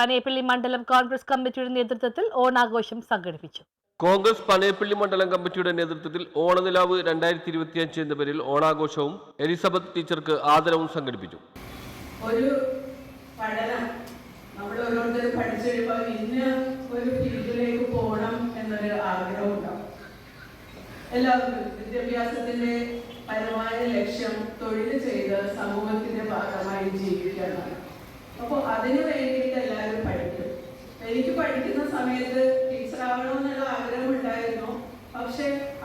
പനേപ്പള്ളി മണ്ഡലം കോൺഗ്രസ് കമ്മിറ്റിയുടെ നേതൃത്വത്തിൽ ഓണാഘോഷം സംഘടിപ്പിച്ചു. കോൺഗ്രസ് പനയപ്പള്ളി മണ്ഡലം കമ്മിറ്റിയുടെ നേതൃത്വത്തിൽ ഓണനിലാവ് രണ്ടായിരത്തി ഇരുപത്തിയഞ്ച് എന്ന പേരിൽ ഓണാഘോഷവും എലിസബത്ത് ടീച്ചർക്ക് ആദരവും സംഘടിപ്പിച്ചു. ഒരു പഠനം. നമ്മൾ ഓരോരുത്തരും പഠിച്ചു കഴിയുമ്പോൾ ഇന്ന ഒരു ഫീൽഡിലേക്ക് പോകണം എന്നൊരു ആഗ്രഹം ഉണ്ടാവും എല്ലാവർക്കും വിദ്യാഭ്യാസത്തിന്റെ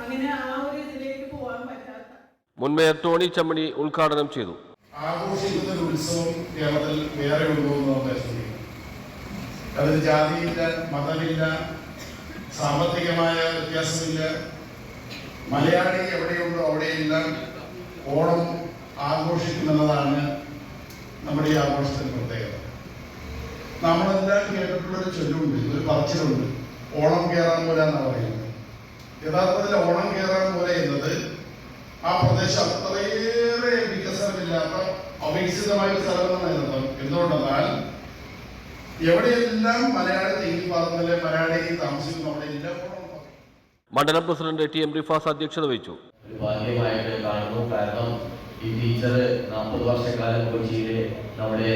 അങ്ങനെ ആ ഒരു ഇതിലേക്ക് പോകാൻ പറ്റാത്ത മുൻമേയർ ടോണി ചമ്മണി ഉദ്ഘാടനം ചെയ്തു. ആഘോഷിക്കുന്ന ഒരു ഉത്സവം കേരളത്തിൽ വേറെ ഉണ്ടോ എന്ന് നമ്മൾ പരിശോധിക്കണം. അതിന് ജാതിയില്ല മതമില്ല സാമ്പത്തികമായ വ്യത്യാസമില്ല. മലയാളി എവിടെയുണ്ടോ അവിടെയെല്ലാം ഓണം ആഘോഷിക്കുന്നതാണ് നമ്മുടെ ഈ ആഘോഷത്തിന്റെ പ്രത്യേകത. നമ്മളെല്ലാം കേട്ടിട്ടുള്ളൊരു ചൊല്ലുണ്ട് ഒരു പറച്ചിലുണ്ട്. ഓണം കേറാൻ പോലെന്നാണ് പറയുന്നത്. യഥാർത്ഥത്തിൽ ഓണം കയറാൻ പോലെ എന്നത് ആ പ്രദേശം അത്രയേറെ വികസനമില്ലാത്ത അവികസിതമായ അർത്ഥം. എന്തുകൊണ്ടെന്നാൽ എവിടെയെല്ലാം മലയാളി തെങ്ങി പാർന്നില്ലേ മലയാളി താമസിക്കുന്നു അവിടെ എല്ലാം മണ്ഡലം പ്രസിഡന്റ് ടി എം റിഫാസ് അധ്യക്ഷത വഹിച്ചു. ഒരു ഭാഗ്യമായിട്ട് കാണുന്നു. കാരണം ഈ ടീച്ചർ നാൽപ്പത് വർഷക്കാലം കൊച്ചിയിലെ നമ്മുടെ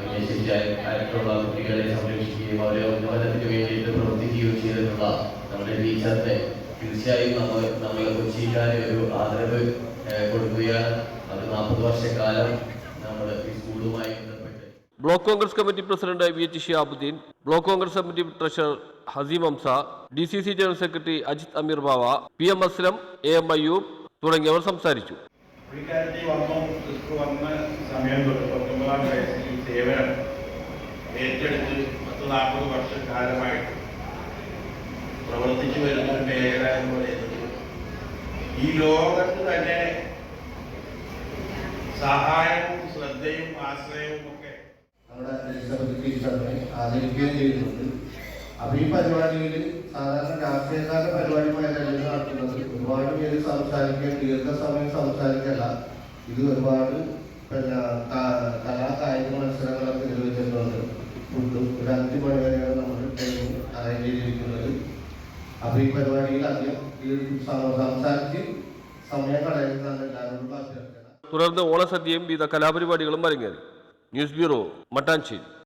വിദേശിച്ചായിട്ടുള്ള കുട്ടികളെ സംരക്ഷിക്കുകയും അവരെ ഉന്നമനത്തിന് വേണ്ടിയിട്ട് പ്രവർത്തിക്കുകയും ചെയ്തിട്ടുള്ള നമ്മുടെ ടീച്ചറിനെ തീർച്ചയായും നമ്മൾ നമ്മളെ കൊച്ചിക്കാരെ ഒരു ആദരവ് കൊടുക്കുകയാണ്. അത് നാൽപ്പത് വർഷക്കാലം നമ്മൾ ഈ സ്കൂളുമായി ബന്ധപ്പെട്ട് block Congress committee president V H Shiyabuddin block Congress committee treasurer Haseem Hamsa D C C general secretary Ajith Ameer Bava P M Aslam A M Ayyub തുടങ്ങിയവർ സംസാരിച്ചു. വന്നു സമയം തൊട്ട് പത്തൊമ്പതാം വയസ്സിൽ ഈ സേവനം ഏറ്റെടുത്ത് പത്ത് നാൽപ്പത് വർഷക്കാലമായിട്ട് പ്രവർത്തിച്ചു വരുന്ന ഒരു മേഖല എന്ന് പറയുന്നത് ഈ ലോകത്ത് തന്നെ സഹായവും ശ്രദ്ധയും ആശ്രയവും ഒക്കെ നമ്മുടെ ആദരിക്കുകയും ചെയ്യുന്നുണ്ട്. അപ്പൊ ഈ പരിപാടിയിൽ സാധാരണ രാഷ്ട്രീയക്കാരുടെ പരിപാടി പോലെയല്ല നടത്തുന്നത് ഒരുപാട് പേര് സംസാരിക്കുക ദീർഘസമയം സംസാരിക്കല്ല ഇത് ഒരുപാട് പിന്നെ കലാ മത്സരങ്ങളൊക്കെ നിർവഹിച്ചിട്ടുണ്ട് ഫുഡും ഒരു അഞ്ച് മണി വരെയാണ് നമ്മൾ ടൈം അറേഞ്ച് ചെയ്തിരിക്കുന്നത്. അപ്പൊ ഈ പരിപാടിയിൽ അധികം ഈ സംസാരിച്ച് സമയം കളയുന്നതാണ് എല്ലാവരോടും അഭ്യർത്ഥന തുടർന്ന് ഓണസദ്യയും വിവിധ കലാപരിപാടികളും അരങ്ങേറി. News bureau Mattancherry.